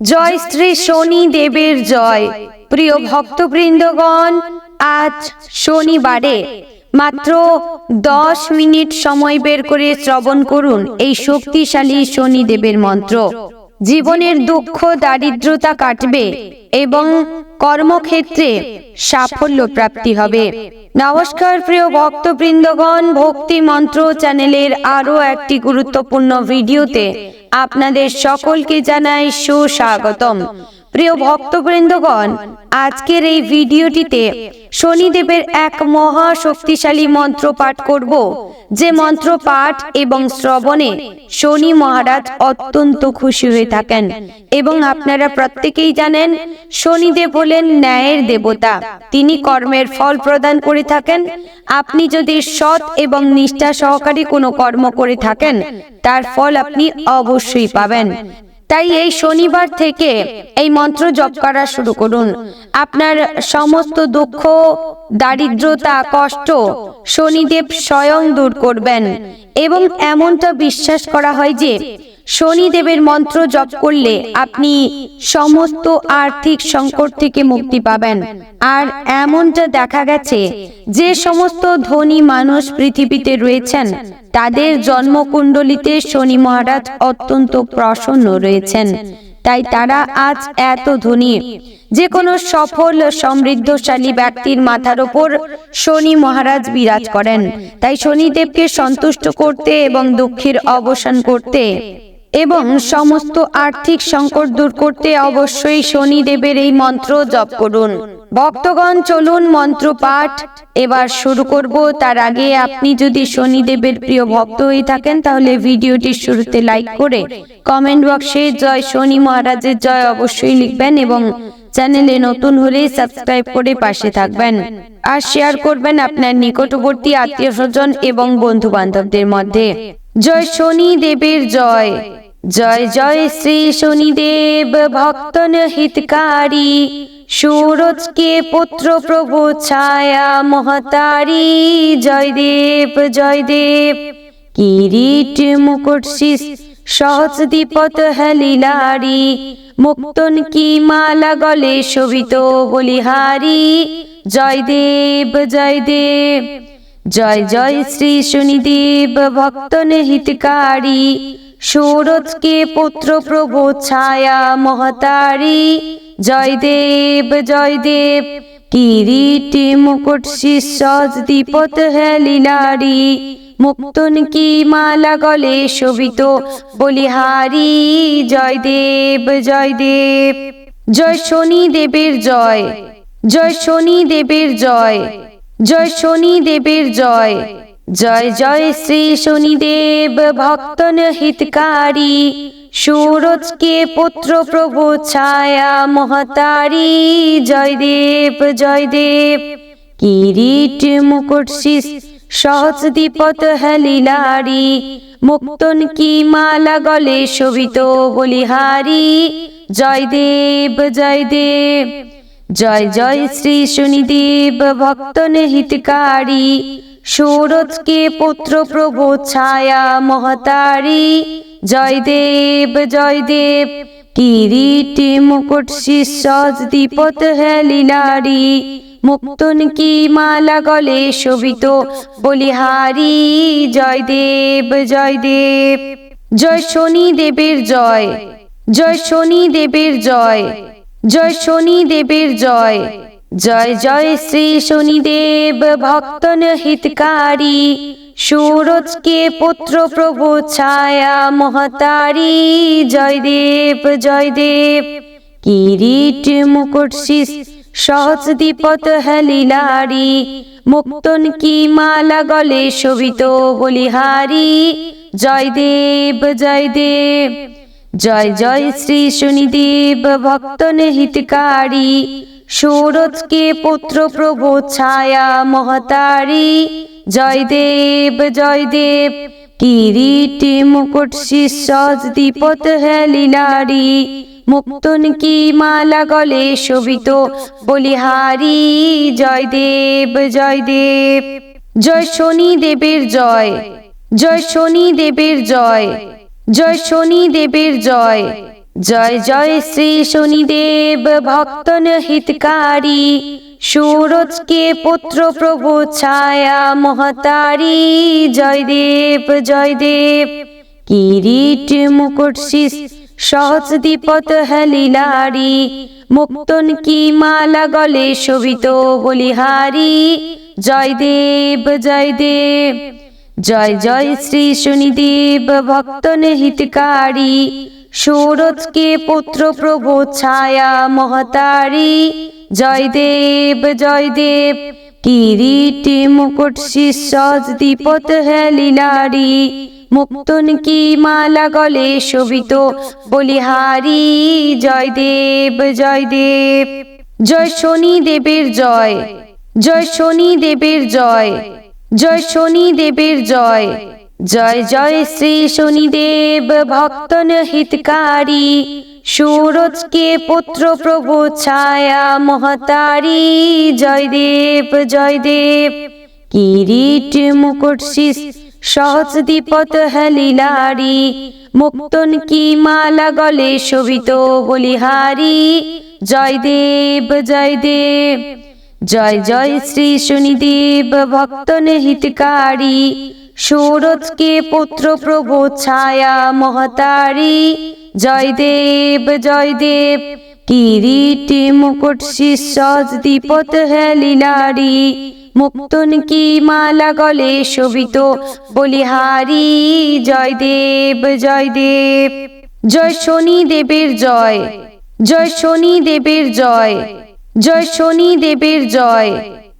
জয় শ্রী শনি দেবের জয়। প্রিয় ভক্তবৃন্দগণ, আজ শনিবারে মাত্র দশ মিনিট সময় বের করে শ্রবণ করুন এই শক্তিশালী শনি দেবের মন্ত্র। জীবনের দুঃখ দারিদ্রতা কাটবে এবং কর্মক্ষেত্রে সাফল্য প্রাপ্তি হবে। নমস্কার প্রিয় ভক্তবৃন্দগণ। ভক্তি মন্ত্র চ্যানেলের আরও একটি গুরুত্বপূর্ণ ভিডিওতে আপনাদের সকলকে জানাই সুস্বাগতম। প্রিয় ভক্তবৃন্দগণ, আজকের এই ভিডিওটিতে শনিদেবের এক মহা শক্তিশালী মন্ত্র পাঠ করব, যে মন্ত্র পাঠ এবং শ্রবণে শনি মহারাজ অত্যন্ত খুশি হয়ে থাকেন। এবং আপনারা প্রত্যেকেই জানেন, শনিদেব হলেন ন্যায়ের দেবতা। তিনি কর্মের ফল প্রদান করে থাকেন। আপনি যদি সৎ এবং নিষ্ঠা সহকারী কোনো কর্ম করে থাকেন, তার ফল আপনি অবশ্যই পাবেন। তাই এই শনিবার থেকে এই মন্ত্র জপ করা শুরু করুন। আপনার সমস্ত দুঃখ দারিদ্রতা কষ্ট শনিদেব স্বয়ং দূর করবেন এবং এমনটা বিশ্বাস করা হয় যে শনিদেবের মন্ত্র জপ করলে আপনি সমস্ত আর্থিক সংকট থেকে মুক্তি পাবেন। আর এমনটা দেখা গেছে যে সমস্ত ধনী মানুষ পৃথিবীতে রয়েছেন, তাদের জন্মকুণ্ডলিতে শনি মহারাজ অত্যন্ত প্রসন্ন রয়েছেন। তাই তারা আজ এত ধনী। যে কোনো সফল, সমৃদ্ধশালী ব্যক্তির মাথার ওপর শনি মহারাজ বিরাজ করেন। তাই শনিদেবকে সন্তুষ্ট করতে এবং দুঃখের অবসান করতে এবং সমস্ত আর্থিক সংকট দূর করতে অবশ্যই শনিদেবের এই মন্ত্র জপ করুন। ভক্তগণ, চলুন মন্ত্র পাঠ এবার শুরু করব। তার আগে আপনি যদি শনিদেবের প্রিয় ভক্ত হয়ে থাকেন, তাহলে ভিডিওটি শুরুতে লাইক করে কমেন্ট বক্সে জয় শনি মহারাজের জয় অবশ্যই লিখবেন এবং চ্যানেলে নতুন হলে সাবস্ক্রাইব করে পাশে থাকবেন। আর শেয়ার করবেন আপনার নিকটবর্তী আত্মীয় স্বজন এবং বন্ধু বান্ধবদের মধ্যে। জয় শনি দেবের জয়। জয় জয় শ্রী শনিদেব, ভক্তন হিতকারী। সুরজকে পুত্র প্রভু ছায়া মহতারি। জয় দেব জয় দেব। কিরিট মুকুট শীষ সহজ দীপত হেলিলারি। মুক্তন কি মালা গলে শোভিত বলিহারি। জয় দেব জয় দেব। জয় জয় শ্রী শনিদেব, ভক্তন হিতকারী। সৌরজকে পুত্র প্রভু ছায়া মহতারি। জয় দেব জয় দেব কিরিট, মুকুট শীর্ষজ দীপত হেলিলারি মুক্তন কি মালা গলে শোভিত বলিহারি। জয় দেব জয় দেব জয়। শনি দেবের জয় জয় শনি দেবের জয়। জয় শনি দেবের জয়। জয় জয় শ্রী শনিদেব, ভক্তন হিতকারী। সুরজকে পুত্র প্রভু ছায়া মহতারি। জয় দেব জয় দেব, কিরিট মুকুট শীষ সহজ দীপত হেলিলারি মুক্তন কি মালা গলে শোভিত বলিহারি জয় দেব জয় দেব, জয় জয় শ্রী শনিদেব, ভক্তন হিতকারী। সৌরজকে পুত্র প্রভু ছায়া মহতারি। জয় দেব জয় দেব কিরিট মুকুট শীর্ষজ দীপত হেলিলারি মুক্তন কি মালা গলে শোভিত বলিহারি। জয় দেব জয় দেব জয় শনি দেবের জয় জয় শনি দেবের জয় জয় শনি দেবের জয়। জয় জয় শ্রী শনিদেব, ভক্তন হিতকারী। সুরজকে পুত্র প্রভু ছায়া মহতারি। জয় দেব জয় দেব। কিরিট মুকুট শীষ সহজ দীপত হেলিলারি। মুক্তন কি মালা গলে শোভিত বলিহারি। জয় দেব জয় দেব। জয় জয় শ্রী শনিদেব, ভক্তন হিতকারী। সৌরজকে পুত্র প্রভু ছায়া মহতারি। জয় দেব জয় দেব কিরিট, মুকুট শীর্ষজ দীপত হেলিলারি মুক্তন কি মালা গলে শোভিত বলিহারি। জয় দেব জয় দেব জয় শনি দেবের জয়। জয় শনি দেবের জয়। জয় শনি দেবের জয়। জয় জয় শ্রী শনিদেব, ভক্তন হিতকারী। সুরজকে পুত্র প্রভু ছায়া মহাতারি। জয় দেব জয় দেব, কিরিট মুকুট শীষ সহজ দীপত হেলিলারি। মুক্তন কি মালা গলে শোভিত বলিহারি জয় দেব জয় দেব, জয় জয় শ্রী শনিদেব, ভক্তন হিতকারী। সুরজকে পুত্র প্রভু ছায়া মহাতারি। জয় দেব জয় দেব কিরিট মুকুট শীর্ষ দীপত হেলিলারি মুক্তন কি মালা গলে শোভিত বলিহারি। জয় দেব জয় দেব জয়। শনি দেবের জয় জয় শনি দেবের জয়। জয় শনি দেবের জয়। জয় জয় শ্রী শনিদেব, ভক্তন হিতকারী, সুরজকে পুত্র প্রভু ছায়া মহাতারি। জয় দেব জয় দেব, কিরিট মুকুট শীষ সহজ দীপত হেলিলারি, মুক্তন কি মালা গলে শোভিত বলিহারি। জয় দেব জয় দেব, জয় জয় শ্রী শনিদেব, ভক্তন হিতকারী সুরজকে পুত্র প্রভু ছায়া মহাতারি। জয় দেব জয় দেব কিরিট, মুকুট শীর্ষ দীপত হেলিলারি মুক্তন কি মালা গলে শোভিত বলিহারি। জয় দেব জয় দেব জয়। শনি দেবের জয় জয় শনি দেবের জয়। জয় শনি দেবের জয়।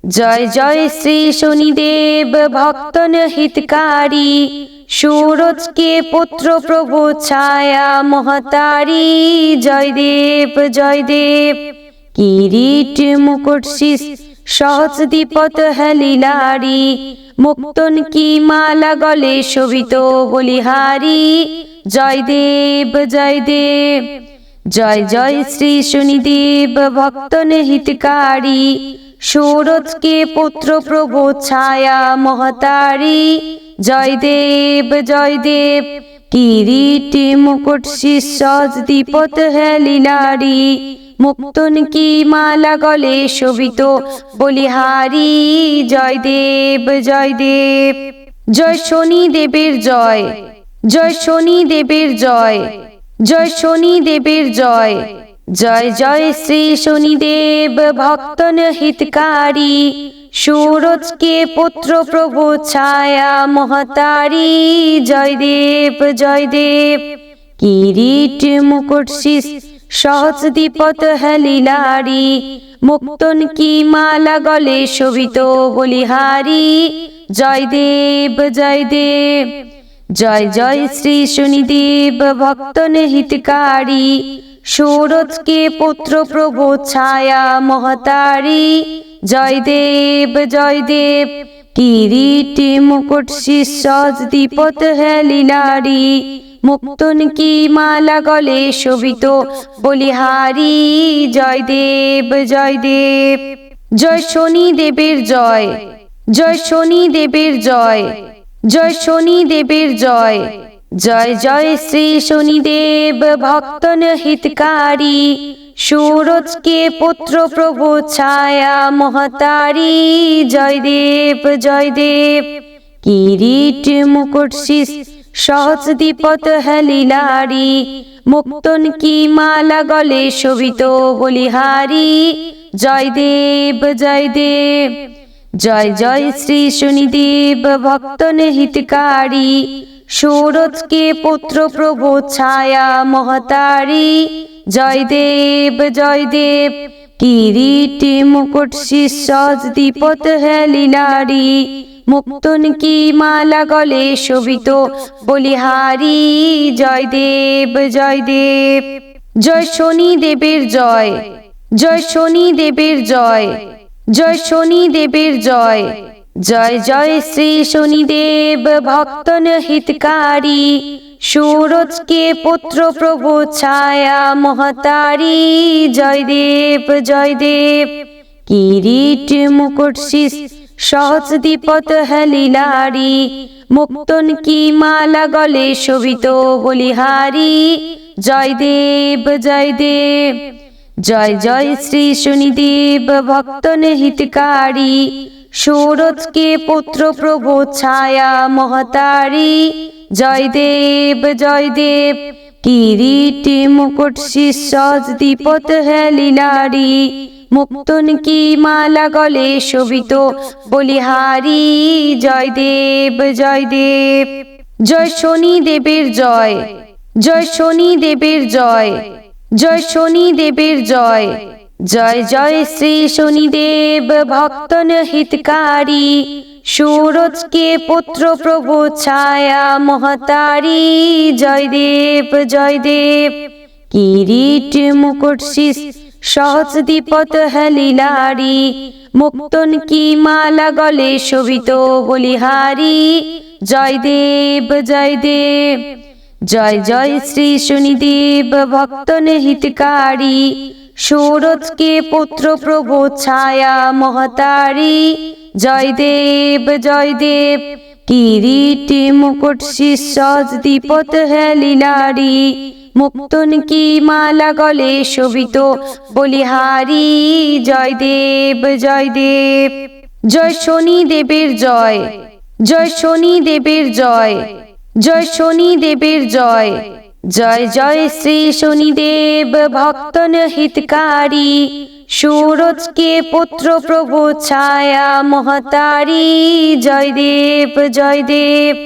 জয় জয় শ্রী শনিদেব, ভক্তন হিতকারী। সুরজকে পুত্র প্রভু ছায়া মহাতারি। জয় দেব জয় দেব। কিরিট মুকুট শীষ সহজ দীপত হেলিলারি। মুক্তন কি মালা গলে শোভিত বলিহারি। জয় দেব জয় দেব। জয় জয় শ্রী শনিদেব, ভক্তন হিতকারী। সুরজকে পুত্র প্রভু ছায়া মহাতারি। জয় দেব জয় দেব, কিরিট মুকুট শীর্ষ দীপত হেলিলারি মুক্তন কি মালা গলে শোভিত বলিহারি। জয় দেব জয় দেব, জয় শনি দেবের জয় জয় শনি দেবের জয় জয় শনি দেবের জয়। জয় জয় শ্রী শনিদেব, ভক্তন হিতকারী। সুরজকে পুত্র প্রভু ছায়া মহাতারি। জয় দেব জয় দেব, কিরিট মুকুট শীষ সহজ দীপত হেলিলারি মুক্তন কি মালা গলে শোভিত বলিহারি জয় দেব জয় দেব, জয় জয় শ্রী শনিদেব, ভক্তন হিতকারী। সুরজকে পুত্র প্রভু ছায়া মহাতারি। জয় দেব জয় দেব কিরিট মুকুট শীর্ষ দীপত হেলিলারি মুক্তন কি মালা গলে শোভিত বলিহারি। জয় দেব জয় দেব জয় শনি দেবের জয় জয় শনি দেবের জয় জয় শনি দেবের জয়। জয় জয় শ্রী শনিদেব, ভক্তন হিতকারী। সুরজকে পুত্র প্রভু ছায়া মহাতারি। জয় দেব জয় দেব। কিরিট মুকুট শীষ সহজ দীপত হেলিলারি। মুক্তন কি মালা গলে শোভিত বলিহারি। জয় দেব জয় দেব। জয় জয় শ্রী শনিদেব, ভক্তন হিতকারী। সুরজকে পুত্র প্রভু ছায়া মহাতারি। জয় দেব জয় দেব কিরিট, মুকুট শীর্ষ দীপত হেলিলারি মুক্তন কি মালা গলে শোভিত বলিহারি। জয় দেব জয় দেব জয় শনি দেবের জয়। জয় শনি দেবের জয়। জয় শনি দেবের জয়। জয় জয় শ্রী শনিদেব, ভক্তন হিতকারী। সুরজকে পুত্র প্রভু ছায়া মহাতারি। জয় দেব জয় দেব, কিরিট মুকুট শীষ সহজ দীপত হেলিলারি। মুক্তন কি মালা গলে শোভিত বলিহারি জয়দেব জয়দেব জয় জয় শ্রী শনিদেব, ভক্তন হিতকারী। সৌরজকে পুত্র প্রভু ছায়া মহতারি। জয়দেব জয়দেব কিরিট মুকুট শিষ্য দীপত হেলিলারি মুক্তন কি মালা গলে শোভিত বলিহারি। জয়দেব জয়দেব জয় শনি দেবের জয় জয় শনি দেবের জয় জয় শনি দেবের জয়। জয় জয় শ্রী শনিদেব, ভক্তন হিতকারী। সূরজকে পুত্র প্রভু ছায়া মহতারি। জয়দেব জয়দেব কিরিট মুকুট শীষ সহজ দীপত হেলিলারি। মুক্তন কি মালা গলে শোভিত বলিহারি। জয়দেব জয়দেব জয় জয় শ্রী শনিদেব, ভক্তন হিতকারী। সৌরজকে পুত্র প্রভু ছায়া মহতারি। জয়দেব জয়দেব, কিরিট, মুকুট শিষ্য দীপত হেলিলারি মুক্তন কি মালা গলে শোভিত বলিহারি। জয়দেব জয়দেব, জয় শনি দেবের জয়। জয় শনি দেবের জয়। জয় শনি দেবের জয়। জয় জয় শ্রী শনিদেব, ভক্তন হিতকারী। সূরজকে পুত্র প্রভু ছায়া মহতারি। জয়দেব জয়দেব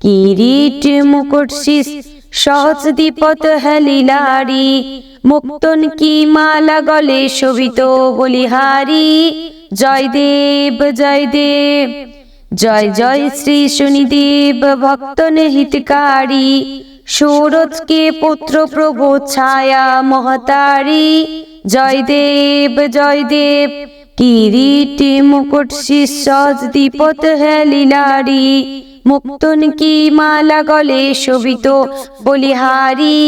কিরিট মুকুট শীষ সহজ দীপত হেলিলারি। মুক্তন কি মালা গলে শোভিত বলিহারি। জয়দেব জয়দেব জয় জয় শ্রী শনিদেব, ভক্তন হিতকারী। সৌরজকে পুত্র প্রভু ছায়া মহতারি। জয়দেব জয়দেব কিরিট মুকুট শিষ্য দীপত হেলিলারি মুক্তন কি মালা গলে শোভিত বলিহারি।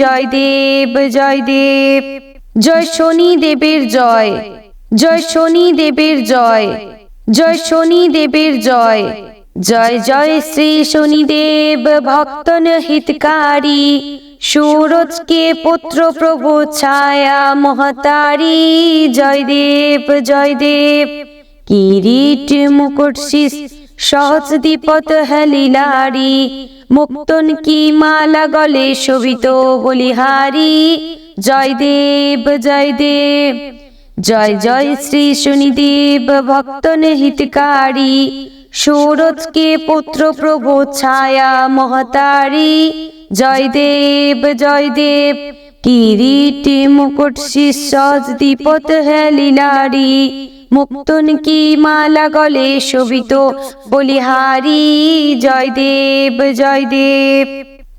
জয়দেব জয়দেব জয় শনি দেবের জয় জয় শনি দেবের জয় জয় শনি দেবের জয়। জয় জয় শ্রী শনিদেব, ভক্তন হিতকারী। সূরজকে পুত্র প্রভু ছায়া মহতারি। জয়দেব জয়দেব কিরিট মুকুট শীষ সহজ দীপত হেলিলারি মুক্তন কি মালা গলে শোভিত বলিহারি জয়দেব জয়দেব জয় জয় শ্রী শনিদেব, ভক্তন হিতকারী। সৌরজকে পুত্র প্রভু ছায়া মহতারি। জয়দেব জয়দেব, কিরিট মুকুট শিষ্য দীপত হেলিলারি মুক্তন কি মালা গলে শোভিত বলিহারি। জয়দেব জয়দেব,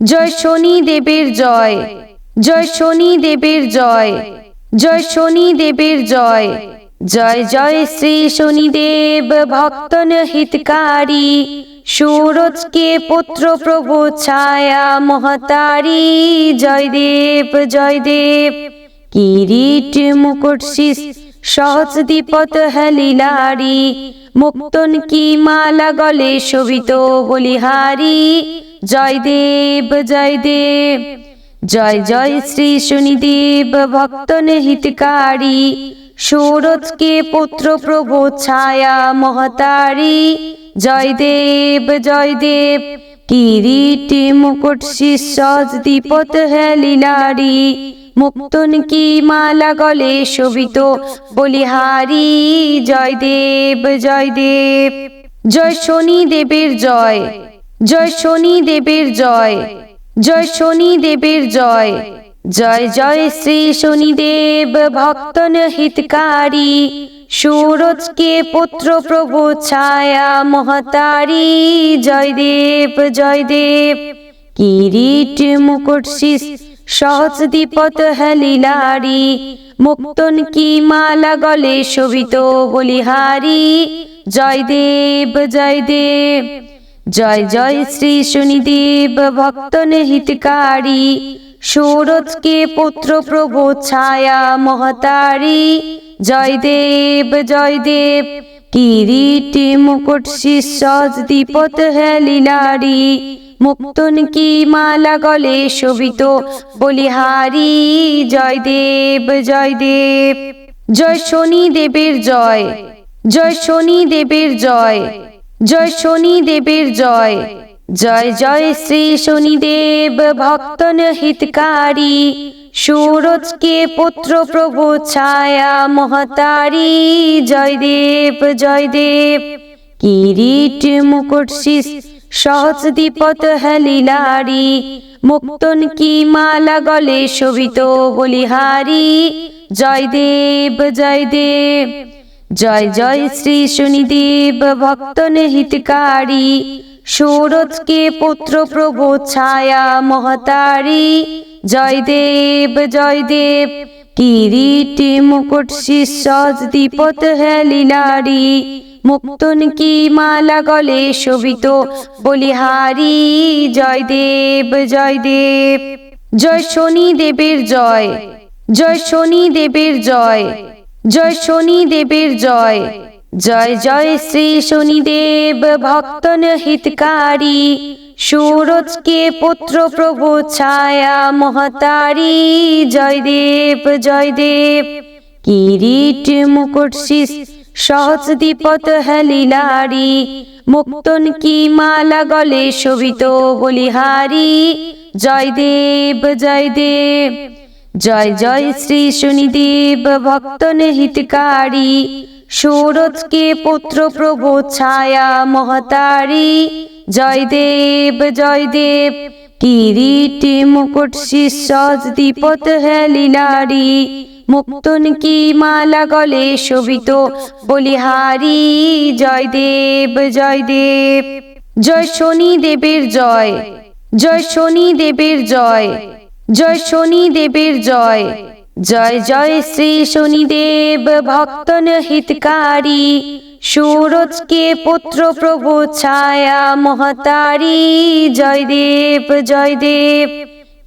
জয় শনি দেবের জয়। জয় শনি দেবের জয়। জয় শনি দেবের জয়। জয় জয় শ্রী শনিদেব ভক্তন হিতকারী সূরজকে পুত্র প্রভু ছায়া মহতারি। জয়দেব জয়দেব কিরিট মুকুট শীষ সহজ দীপত হেলিলারি। মুক্তন কি মালা গলে শোভিত বলিহারি। জয়দেব জয়দেব জয় জয় শ্রী শনিদেব ভক্তন হিতকারী সৌরজকে পুত্র প্রভু ছায়া মহতারি। জয়দেব জয়দেব, কিরিট, মুকুট শিষ্য দীপত হেলিলারি মুক্তন কি মালা গলে শোভিত বলিহারি। জয়দেব জয়দেব, জয় শনি দেবের জয়। জয় শনি দেবের জয়। জয় শনি দেবের জয়। জয় জয় শ্রী শনিদেব, ভক্তন হিতকারী। সূরজকে পুত্র প্রভু ছায়া মহতারি। জয়দেব জয়দেব কিরিট মুকুট শীষ সহজ দীপত হেলিলারি। মুক্তন কি মালা গলে শোভিত বলিহারি জয়দেব জয়দেব জয় জয় শ্রী শনিদেব, ভক্তন হিতকারী। সৌরজকে পুত্র প্রভু ছায়া মহতারি। জয়দেব জয়দেব, কিরিট মুকুট শিষ্য দীপত হেলিলারি মুক্তন কি মালা গলে শোভিত বলিহারি। জয় দেব জয় দেব জয়। শনি দেবের জয় জয় শনি দেবের জয়। জয় শনি দেবের জয়। জয় জয় শ্রী শনিদেব ভক্তন হিতকারী সুরজকে পুত্র প্রভু ছায়া মহতারি। জয় দেব জয় দেব। কিরিট মুকুট শীষ সহজ দীপত হেলিলারি মুক্তন কি মালা গলে শোভিত বলিহারি। জয় দেব জয় দেব। জয় জয় শ্রী শনিদেব ভক্তন হিতকারী সুরজকে পুত্র প্রভু ছায়া মহতারি। জয় দেব জয় দেব কিরিট, মুকুট শীর্ষজ দীপত হেলিলারি মুক্তন কি মালা গলে শোভিত বলিহারি। জয় দেব জয় দেব জয়। শনি দেবের জয় জয় শনি দেবের জয়। জয় শনি দেবের জয়। জয় জয় শ্রী শনিদেব, ভক্তন হিতকারী। সুরজকে পুত্র প্রভু ছায়া মহতারি। জয় দেব জয় দেব। কিরিট মুকুট শীষ সহজ দীপত হেলিলারি। মুক্তন কি মালা গলে শোভিত বলিহারি। জয় দেব জয় দেব। জয় জয় শ্রী শনিদেব, ভক্তন হিতকারী। সুরজকে পুত্র প্রভু ছায়া মহতারি। জয় দেব জয় দেব, কিরিট মুকুট শীর্ষজ দীপত হেলিলারি মুক্তন কি মালা গলে শোভিত বলিহারি। জয় দেব জয় দেব, জয় শনি দেবের জয় জয় শনি দেবের জয় জয় শনি দেবের জয়। জয় জয় শ্রী শনিদেব, ভক্তন হিতকারী। সুরজকে পুত্র প্রভু ছায়া মহতারি। জয় দেব জয় দেব।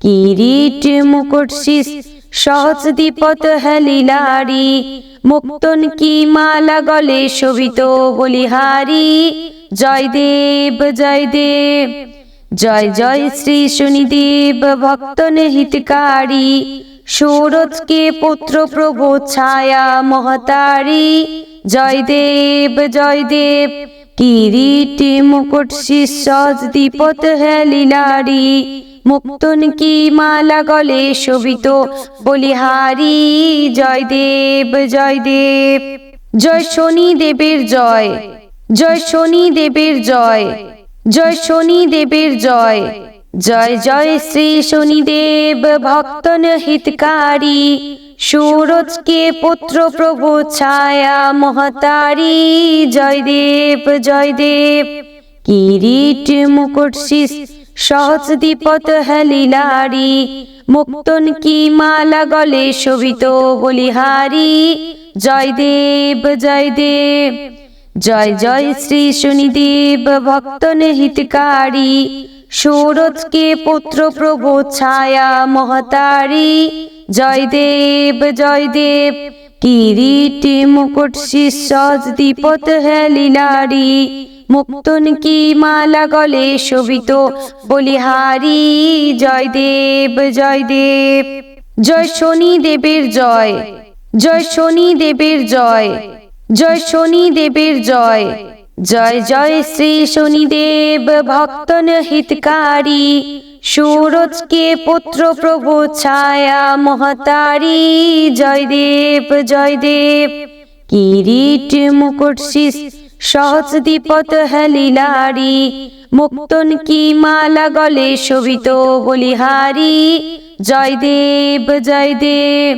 কিরিট মুকুট শীষ সহজ দীপত হেলিলারি মুক্তন কি মালা গলে শোভিত বলিহারি জয় দেব জয় দেব। জয় জয় শ্রী শনিদেব, ভক্তন হিতকারী। সুরজকে পুত্র প্রভু ছায়া মহতারি। জয় দেব জয় দেব কিরিট মুকুট শীর্ষজ দীপত হেলিলারি মুক্তন কি মালা গলে শোভিত বলিহারি। জয় দেব জয় দেব জয়। শনি দেবের জয় জয় শনি দেবের জয়। জয় শনি দেবের জয়। জয় জয় শ্রী শনিদেব, ভক্তন হিতকারী। সুরজকে পুত্র প্রভু ছায়া মহতারি। জয় দেব জয় দেব। কিরিট মুকুট শীষ সহজ দীপত হেলিলারি। মুক্তন কি মালা গলে শোভিত বলিহারি। জয় দেব জয় দেব। জয় জয় শ্রী শনিদেব, ভক্তন হিতকারী। সুরজকে পুত্র প্রভু ছায়া মহতারি। জয় দেব জয় দেব কিরিট, মুকুট শীর্ষজ দীপত হেলিলারি মুক্তন কি মালা গলে শোভিত বলিহারি। জয় দেব জয় দেব জয় শনি দেবের জয়। জয় শনি দেবের জয়। জয় শনি দেবের জয়। জয় জয় শ্রী শনিদেব, ভক্তন হিতকারী। সুরজকে পুত্র প্রভু ছায়া মহতারি। জয় দেব জয় দেব, কিরিট মুকুট শীষ সহজ দীপত হেলিলারি। মুক্তন কি মালা গলে শোভিত বলিহারি। জয় দেব জয় দেব,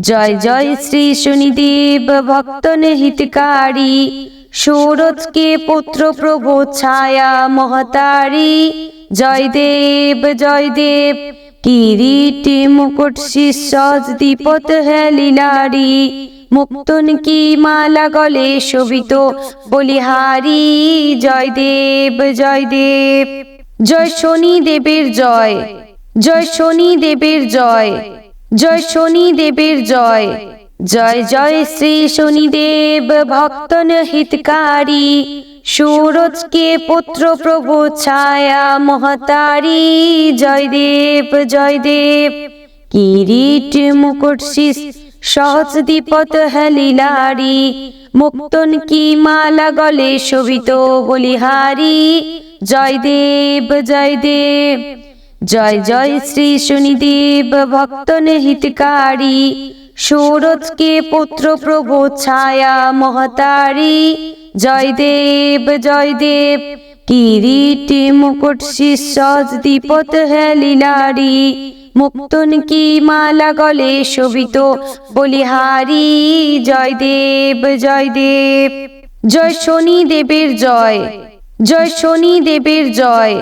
জয় জয় শ্রী শনিদেব, ভক্তন হিতকারী। সুরজকে পুত্র প্রভু ছায়া মহতারি। জয় দেব জয় দেব কিরিট মুকুট শীর্ষজ দীপত হেলিলারি মুক্তন কি মালা গলে শোভিত বলিহারি। জয় দেব জয় দেব জয় শনি দেবের জয়। জয় শনি দেবের জয়। জয় শনি দেবের জয়। জয় জয় শ্রী শনিদেব ভক্তন হিতকারী সুরজকে পুত্র প্রভু ছায়া মহাতারি। জয়দেব জয়দেব কিরিট মুকুট শীষ সহজ দীপত হেলিলারি। মুক্তন কি মালা গলে শোভিত বলিহারি। জয়দেব জয়দেব জয় জয় শ্রী শনিদেব ভক্তন হিতকারী সুরজকে পুত্র প্রভু ছায়া মহাতারি। জয়দেব জয়দেব, কিরিট, মুকুট শীর্ষজ দীপত হেলিলারি মুক্তন কি মালা গলে শোভিত বলিহারি। জয়দেব জয়দেব, জয় শনি দেবের জয়। জয় শনি দেবের জয়।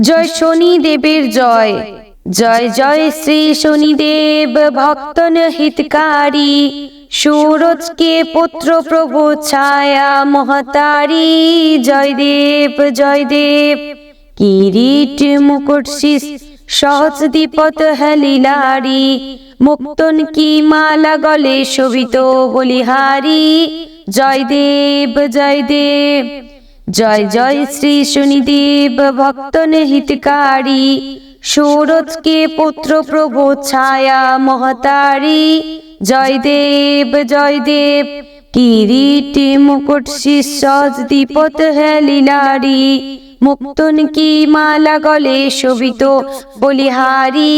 জয় শনি দেবের জয়। জয় জয় শ্রী শনিদেব, ভক্তন হিতকারী। সুরজকে পুত্র প্রভু ছায়া মহাতারি। জয়দেব জয়দেব কিরিট মুকুট শীষ সহজ দীপত হেলিলারি। মুক্তন কি মালা গলে শোভিত বলিহারি। জয়দেব জয়দেব জয় জয় শ্রী শনিদেব, ভক্তন হিতকারী। সুরজকে পুত্র প্রভু ছায়া মহাতারি। জয়দেব জয়দেব কিরিট মুকুট শীর্ষজ দীপত হেলিলারি মুক্তন কি মালা গলে শোভিত বলিহারি।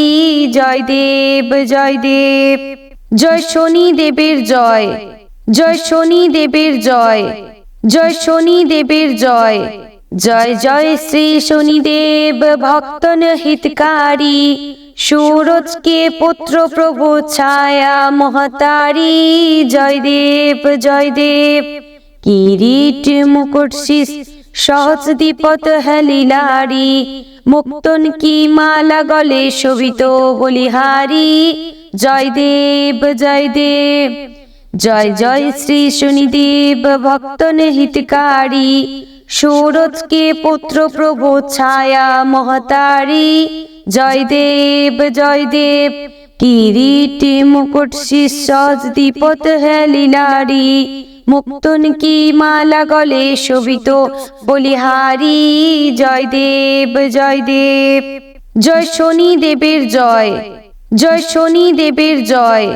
জয়দেব জয়দেব জয় শনি দেবের জয় জয় শনি দেবের জয় জয় শনি দেবের জয়। জয় জয় শ্রী শনিদেব, ভক্তন হিতকারী। সুরজকে পুত্র প্রভু ছায়া মহাতারি। জয়দেব জয়দেব কিরিট মুকুট শীষ সহজ দীপত হেলিলারি মুক্তন কি মালা গলে শোভিত বলিহারি। জয়দেব জয়দেব জয় জয় শ্রী শনিদেব, ভক্তন হিতকারী। সুরজকে পুত্র প্রভু ছায়া মহাতারি। জয়দেব জয়দেব, কিরিট মুকুট শীর্ষজ দীপত হেলিলারি মুক্তন কি মালা গলে শোভিত বলিহারি। জয়দেব জয়দেব, জয় শনি দেবের জয় জয় শনি দেবের জয়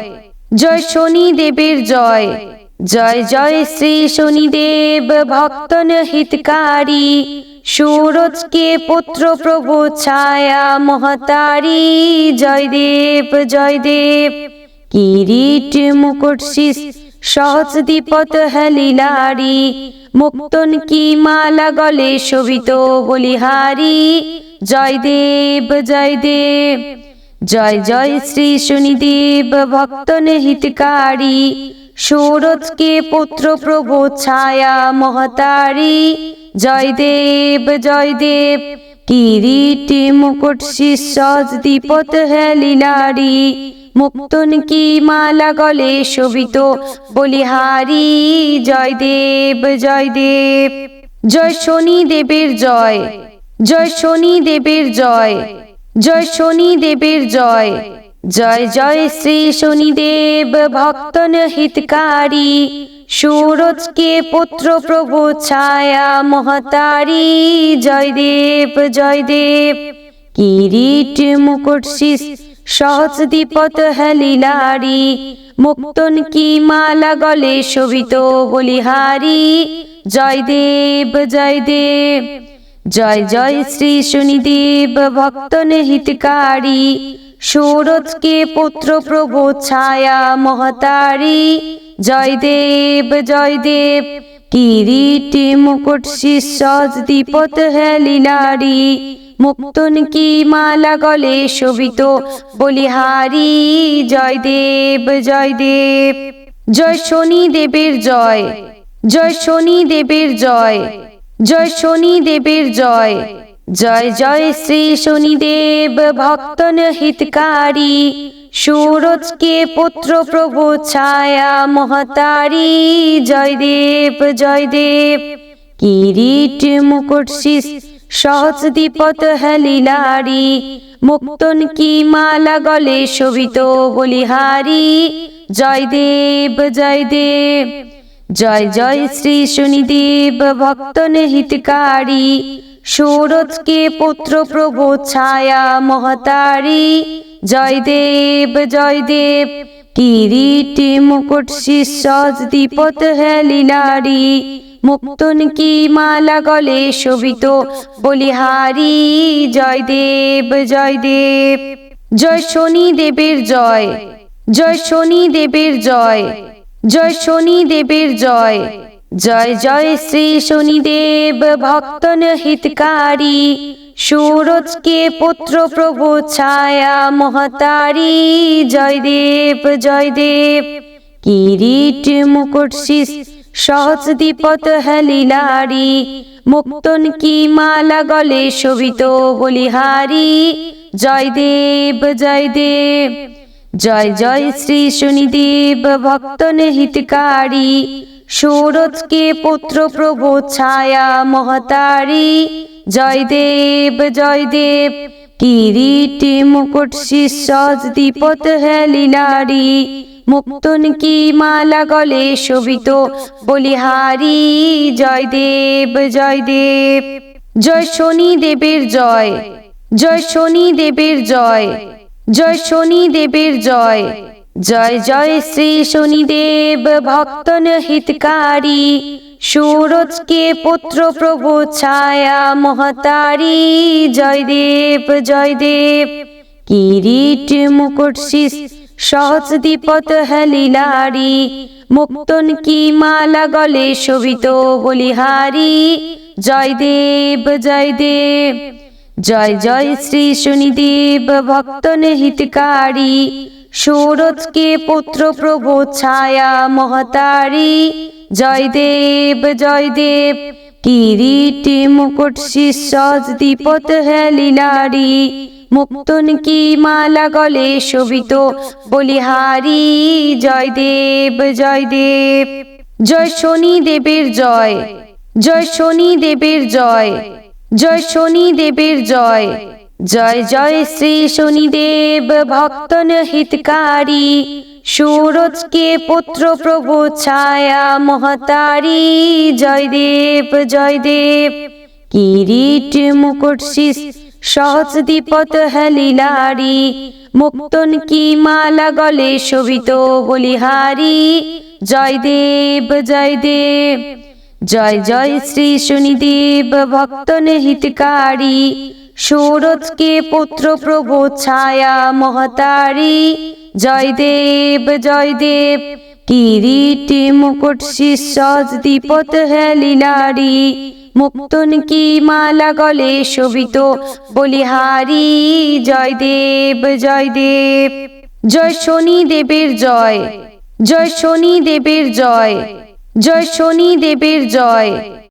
জয় শনি দেবের জয়। জয় জয় শ্রী শনিদেব, ভক্তন হিতকারী। সুরজকে পুত্র প্রভু ছায়া মহাতারি। জয়দেব জয়দেব কিরিট মুকুট শীষ সহজ দীপত হেলিলারি। মুক্তন কি মালা গলে শোভিত বলিহারি। জয়দেব জয়দেব জয় জয় শ্রী শনিদেব, ভক্তন হিতকারী। সুরজকে পুত্র প্রভু ছায়া মহাতারি। জয়দেব জয়দেব, কিরিট, মুকুট শীর্ষজ দীপত হেলিলারি মুক্তন কি মালা গলে শোভিত বলিহারি। জয়দেব জয়দেব, জয় শনি দেবের জয়। জয় শনি দেবের জয়। জয় শনি দেবের জয়। জয় জয় শ্রী শনিদেব, ভক্তন হিতকারী। সুরজকে পুত্র প্রভু ছায়া মহাতারি। জয়দেব জয়দেব কিরিট মুকুট শীষ সহজ দীপত হেলিলারি। মুক্তন কি মালা গলে শোভিত বলিহারি জয়দেব জয়দেব জয় জয় শ্রী শনিদেব, ভক্তন হিতকারী। সুরজকে পুত্র প্রভু ছায়া মহাতারি। জয়দেব জয়দেব কিরিট মুকুট শীর্ষজ দীপত হেলিলারি মুক্তন কি মালা গলে শোভিত বলিহারি। জয়দেব জয়দেব জয় শনি দেবের জয় জয় শনি দেবের জয় জয় শনি দেবের জয়। জয় জয় শ্রী শনিদেব, ভক্তন হিতকারী। সুরজকে পুত্র প্রভু ছায়া মহাতারি। জয়দেব জয়দেব কিরিট মুকুট শীষ সহজ দীপত হেলিলারি। মুক্তন কি মালা গলে শোভিত বলিহারি। জয়দেব জয়দেব জয় জয় শ্রী শনিদেব, ভক্তন হিতকারী। সৌরজকে পুত্র প্রভু ছায়া মহতারি। জয় দেব জয় দেব। কিরিট মুকুট শীর্ষজ দীপত হেলিলারি। মুক্তন কি মালা গলে শোভিত বলিহারি। জয় দেব জয় দেব। জয় শনি দেবের জয়। জয় শনি দেবের জয়। জয় শনি দেবের জয়। জয় জয় শ্রী শনিদেব, ভক্তন হিতকারী। সূরজকে পুত্র প্রভু ছায়া মহতারি। জয় দেব জয় দেব। কিরিট মুকুট শীষ সহজ দীপত হেলিলারি। মুক্তন কি মালা গলে শোভিত বলিহারি। জয় দেব জয় দেব। জয় জয় শ্রী শনিদেব, ভক্তন হিতকারী। সৌরজকে পুত্র প্রভু ছায়া মহতারি। জয় দেব জয় দেব কিরিট, মুকুট শীর্ষজ দীপত হেলিলারি মুক্তন কি মালা গলে শোভিত বলিহারি। জয় দেব জয় দেব জয়। শনি দেবের জয় জয় শনি দেবের জয়। জয় শনি দেবের জয়। জয় জয় শ্রী শনিদেব, ভক্তন হিতকারী। সূরজকে পুত্র প্রভু ছায়া মহতারি। জয় দেব জয় দেব, কিরিট মুকুট শীষ সহজ দীপত হেলিলারি মুক্তন কি মালা গলে শোভিত বলিহারি জয় দেব জয় দেব, জয় জয় শ্রী শনিদেব, ভক্তন হিতকারী। সৌরজকে পুত্র প্রভু ছায়া মহতারি। জয় দেব জয় দেব কিরিট মুকুট শীর্ষজ দীপত হেলিলারি মুক্তন কি মালা গলে শোভিত বলিহারি। জয় দেব জয় দেব জয় শনি দেবের জয় জয় শনি দেবের জয় জয় শনি দেবের জয়। জয় জয় শ্রী শনিদেব, ভক্তন হিতকারী। সূরজকে পুত্র প্রভু ছায়া মহতারি। জয় দেব জয় দেব। কিরিট মুকুট শীষ সহজ দীপত হেলিলারি। মুক্তন কি মালা গলে শোভিত বলিহারি। জয় দেব জয় দেব। জয় জয় শ্রী শনিদেব, ভক্তন হিতকারী। সৌরজকে পুত্র প্রভু ছায়া মহতারি। জয় দেব জয় দেব কিরিট, মুকুট শীর্ষজ দীপত হেলিলারি মুক্তন কি মালা গলে শোভিত বলিহারি। জয় দেব জয় দেব জয় শনি দেবের জয়। জয় শনি দেবের জয়। জয় শনি দেবের জয়।